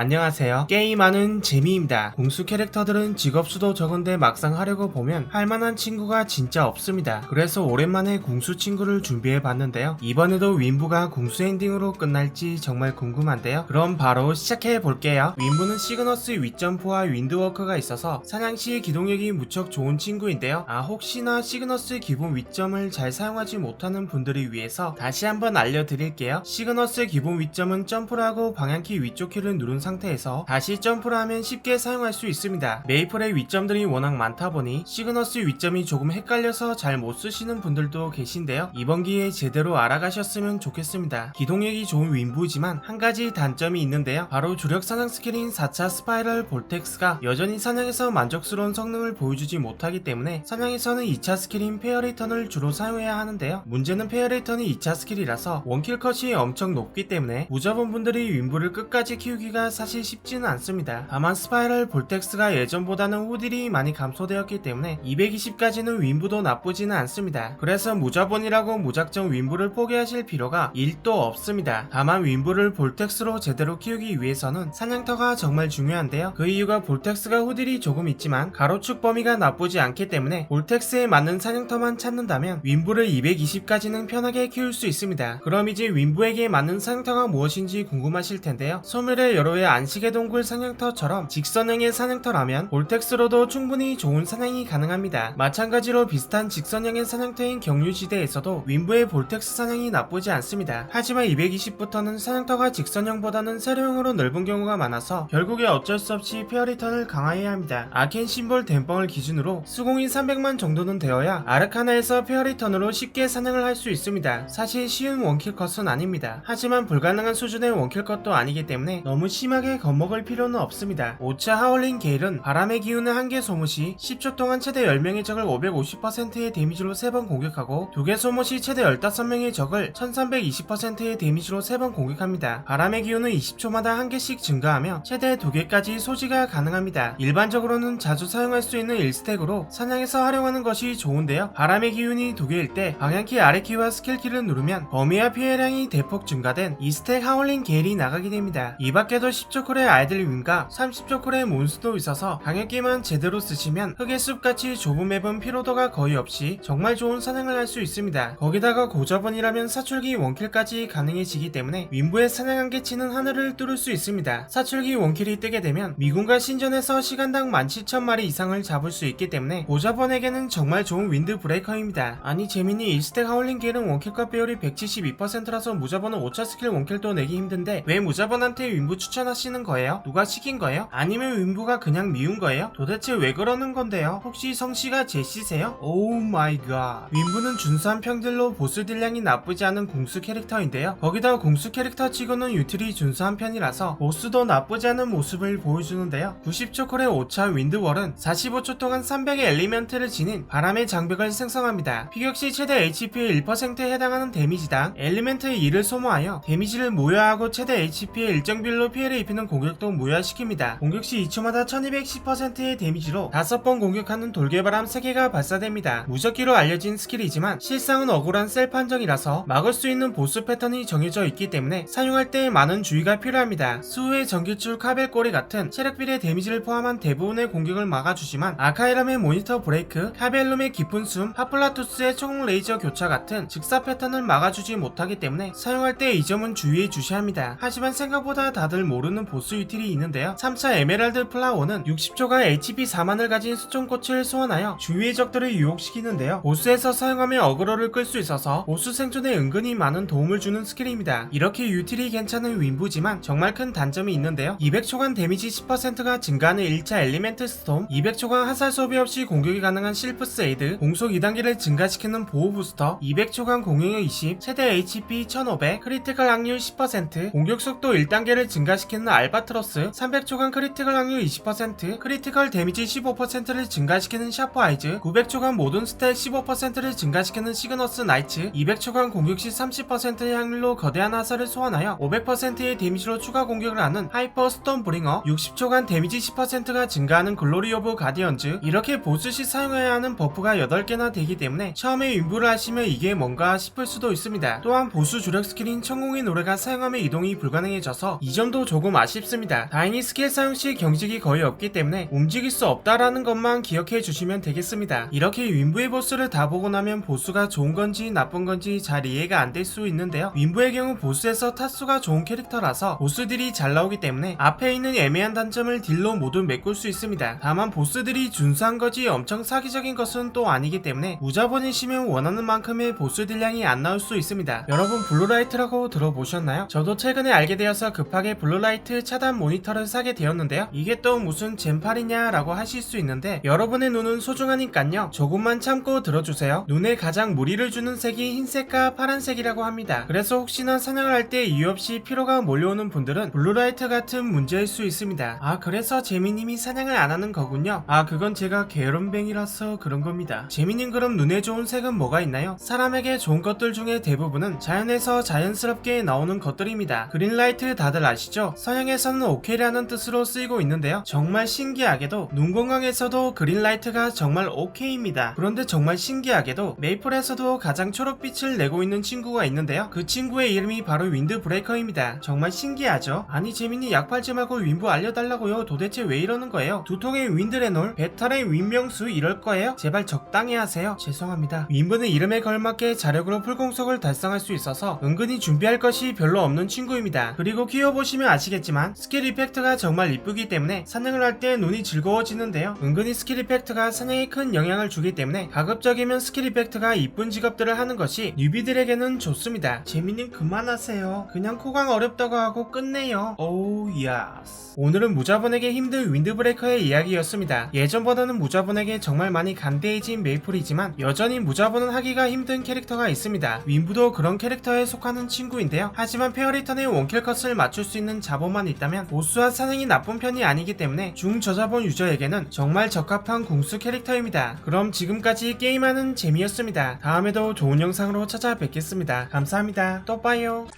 안녕하세요. 게임하는 재미입니다. 공수 캐릭터들은 직업 수도 적은데 막상 하려고 보면 할만한 친구가 진짜 없습니다. 그래서 오랜만에 공수 친구를 준비해 봤는데요. 이번에도 윈부가 공수 엔딩으로 끝날지 정말 궁금한데요. 그럼 바로 시작해 볼게요. 윈부는 시그너스 윗점프와 윈드워크가 있어서 사냥시 기동력이 무척 좋은 친구인데요. 아 혹시나 시그너스 기본 윗점을 잘 사용하지 못하는 분들을 위해서 다시 한번 알려드릴게요. 시그너스 기본 윗점은 점프를 하고 방향키 위쪽 키를 누른 상태에서 다시 점프를 하면 쉽게 사용할 수 있습니다. 메이플의 윗점들이 워낙 많다 보니 시그너스 윗점이 조금 헷갈려서 잘 못 쓰시는 분들도 계신데요. 이번 기회에 제대로 알아가셨으면 좋겠습니다. 기동력이 좋은 윈부지만 한 가지 단점이 있는데요. 바로 주력 사냥 스킬인 4차 스파이럴 볼텍스가 여전히 사냥에서 만족스러운 성능을 보여주지 못하기 때문에 사냥에서는 2차 스킬인 페어리턴을 주로 사용해야 하는데요. 문제는 페어리턴이 2차 스킬이라서 원킬 컷이 엄청 높기 때문에 무자본 분들이 윈부를 끝까지 키우기가 사실 쉽지는 않습니다. 다만 스파이럴 볼텍스가 예전보다는 후딜이 많이 감소되었기 때문에 220까지는 윈부도 나쁘지는 않습니다. 그래서 무자본이라고 무작정 윈부를 포기하실 필요가 1도 없습니다. 다만 윈부를 볼텍스로 제대로 키우기 위해서는 사냥터가 정말 중요한데요. 그 이유가 볼텍스가 후딜이 조금 있지만 가로축 범위가 나쁘지 않기 때문에 볼텍스에 맞는 사냥터만 찾는다면 윈부를 220까지는 편하게 키울 수 있습니다. 그럼 이제 윈부에게 맞는 사냥터가 무엇인지 궁금하실 텐데요. 소멸의 여 로의 안식의 동굴 사냥터처럼 직선형의 사냥터라면 볼텍스로도 충분히 좋은 사냥이 가능합니다. 마찬가지로 비슷한 직선형의 사냥터인 경유지대에서도 윈부의 볼텍스 사냥이 나쁘지 않습니다. 하지만 220부터는 사냥터가 직선형보다는 세로형으로 넓은 경우가 많아서 결국에 어쩔 수 없이 페어리턴을 강화해야 합니다. 아켄 심볼 댐뻥을 기준으로 수공이 300만 정도는 되어야 아르카나에서 페어리턴으로 쉽게 사냥을 할 수 있습니다. 사실 쉬운 원킬 컷은 아닙니다. 하지만 불가능한 수준의 원킬 컷도 아니기 때문에 너무 심 하게 겁먹을 필요는 없습니다. 5차 하울링 게일은 바람의 기운의 한개 소모시 10초 동안 최대 10명의 적을 550%의 데미지로 3번 공격하고 두 개 소모시 최대 15명의 적을 1320%의 데미지로 3번 공격합니다. 바람의 기운은 20초마다 한 개씩 증가하며 최대 2개까지 소지가 가능합니다. 일반적으로는 자주 사용할 수 있는 1스택으로 사냥에서 활용하는 것이 좋은데요. 바람의 기운이 2개일 때 방향키 아래키와 스킬키를 누르면 범위와 피해량이 대폭 증가된 2스택 하울링 게일이 나가게 됩니다. 이 밖에도 10초 쿨의 아이들 윈과 30초 쿨의 몬스도 있어서 방향키만 제대로 쓰시면 흙의 숲같이 좁은 맵은 피로도가 거의 없이 정말 좋은 사냥을 할 수 있습니다. 거기다가 고저번이라면 사출기 원킬까지 가능해지기 때문에 윈부의 사냥 한계치는 하늘을 뚫을 수 있습니다. 사출기 원킬이 뜨게 되면 미군과 신전에서 시간당 17,000마리 이상을 잡을 수 있기 때문에 고저번에게는 정말 좋은 윈드 브레이커입니다. 아니 재민이 1스택 하울링 킬은 원킬과 배율이 172%라서 무자번은 5차 스킬 원킬도 내기 힘든데 왜 무자번한테 윈부 추천 하시는 거예요? 누가 시킨 거예요? 아니면 윈부가 그냥 미운 거예요? 도대체 왜 그러는 건데요? 혹시 성씨가 제시세요? 오우 마이 갓 윈부는 준수한 평들로 보스 딜량이 나쁘지 않은 공수 캐릭터인데요 거기다 공수 캐릭터 치고는 유틸이 준수한 편이라서 보스도 나쁘지 않은 모습을 보여주는데요 90초 콜의 5차 윈드월은 45초 동안 300의 엘리멘트를 지닌 바람의 장벽을 생성합니다 피격시 최대 HP의 1%에 해당하는 데미지당 엘리멘트의 2를 소모하여 데미지를 무효하고 최대 HP의 일정 비율로 피해를 입히는 공격도 무효화시킵니다. 공격 시 2초마다 1210%의 데미지로 5번 공격하는 돌개바람 3개가 발사됩니다. 무적기로 알려진 스킬이지만 실상은 억울한 셀 판정이라서 막을 수 있는 보스 패턴이 정해져 있기 때문에 사용할 때 많은 주의가 필요합니다. 수후의 전기줄 카벨꼬리 같은 체력빌의 데미지를 포함한 대부분의 공격을 막아주지만 아카이람의 모니터 브레이크, 카벨룸의 깊은 숨, 하플라투스의 총 레이저 교차 같은 즉사 패턴을 막아주지 못하기 때문에 사용할 때 이 점은 주의해 주셔야 합니다. 하지만 생각보다 다들 모르 는 보스 유틸이 있는데요. 3차 에메랄드 플라워는 60초간 HP 4만을 가진 수종꽃을 소환하여 주위의 적들을 유혹시키는데요. 보스에서 사용하면 어그로를 끌 수 있어서 보스 생존에 은근히 많은 도움을 주는 스킬입니다. 이렇게 유틸이 괜찮은 윈부지만 정말 큰 단점이 있는데요. 200초간 데미지 10%가 증가하는 1차 엘리멘트 스톰, 200초간 화살 소비 없이 공격이 가능한 실프스 에이드, 공속 2단계를 증가시키는 보호 부스터, 200초간 공격력 20, 최대 HP 1500, 크리티컬 확률 10%, 공격 속도 1단계를 증가시키는 알바트로스, 300초간 크리티컬 확률 20%, 크리티컬 데미지 15%를 증가시키는 샤프 아이즈, 900초간 모든 스택 15%를 증가시키는 시그너스 나이츠, 200초간 공격 시 30%의 확률로 거대한 화살을 소환하여 500%의 데미지로 추가 공격을 하는 하이퍼 스톤 브링어, 60초간 데미지 10%가 증가하는 글로리 오브 가디언즈, 이렇게 보스 시 사용해야 하는 버프가 8개나 되기 때문에 처음에 윈부를 하시면 이게 뭔가 싶을 수도 있습니다. 또한 보스 주력 스킬인 천공의 노래가 사용하면 이동이 불가능해져서 이 점도 조금 조금 아쉽습니다. 다행히 스킬 사용 시 경직이 거의 없기 때문에 움직일 수 없다라는 것만 기억해 주시면 되겠습니다. 이렇게 윈부의 보스를 다 보고 나면 보스가 좋은 건지 나쁜 건지 잘 이해가 안 될 수 있는데요. 윈부의 경우 보스에서 타수가 좋은 캐릭터라서 보스들이 잘 나오기 때문에 앞에 있는 애매한 단점을 딜로 모두 메꿀 수 있습니다. 다만 보스들이 준수한 거지 엄청 사기적인 것은 또 아니기 때문에 무자본이시면 원하는 만큼의 보스 딜량이 안 나올 수 있습니다. 여러분 블루라이트라고 들어보셨나요? 저도 최근에 알게 되어서 급하게 블루라이트 차단 모니터를 사게 되었는데요. 이게 또 무슨 젠팔이냐 라고 하실 수 있는데 여러분의 눈은 소중하니깐요. 조금만 참고 들어주세요. 눈에 가장 무리를 주는 색이 흰색과 파란색이라고 합니다. 그래서 혹시나 사냥을 할 때 이유 없이 피로가 몰려오는 분들은 블루라이트 같은 문제일 수 있습니다. 아 그래서 재미님이 사냥을 안 하는 거군요. 아 그건 제가 게으름뱅이라서 그런 겁니다. 재미님 그럼 눈에 좋은 색은 뭐가 있나요? 사람에게 좋은 것들 중에 대부분은 자연에서 자연스럽게 나오는 것들입니다. 그린라이트 다들 아시죠? 서양에서는 오케이라는 뜻으로 쓰이고 있는데요. 정말 신기하게도 눈 건강에서도 그린라이트가 정말 오케이입니다. 그런데 정말 신기하게도 메이플에서도 가장 초록빛을 내고 있는 친구가 있는데요. 그 친구의 이름이 바로 윈드 브레이커입니다. 정말 신기하죠? 아니 재민이 약 팔지 말고 윈부 알려달라고요. 도대체 왜 이러는 거예요? 두통의 윈드레놀, 배탈의 윈명수 이럴 거예요? 제발 적당히 하세요. 죄송합니다. 윈부는 이름에 걸맞게 자력으로 풀공속을 달성할 수 있어서 은근히 준비할 것이 별로 없는 친구입니다. 그리고 키워보시면 아시 겠지만 스킬 이펙트가 정말 이쁘기 때문에 사냥을 할 때 눈이 즐거워지는데요. 은근히 스킬 이펙트가 사냥에 큰 영향을 주기 때문에 가급적이면 스킬 이펙트가 이쁜 직업들을 하는 것이 뉴비들에게는 좋습니다. 재민님 그만하세요. 그냥 코강 어렵다고 하고 끝내요. 오우 야스. 오늘은 무자본에게 힘든 윈드브레이커의 이야기였습니다. 예전보다는 무자본에게 정말 많이 간대해진 메이플이지만 여전히 무자본은 하기가 힘든 캐릭터가 있습니다. 윈부도 그런 캐릭터에 속하는 친구인데요. 하지만 페어리턴의 원킬 컷을 맞출 수 있는 자본만 있다면 보스와 사냥이 나쁜 편이 아니기 때문에 중저자본 유저에게는 정말 적합한 궁수 캐릭터입니다. 그럼 지금까지 게임하는 재미였습니다. 다음에도 좋은 영상으로 찾아뵙겠습니다. 감사합니다. 또 봐요.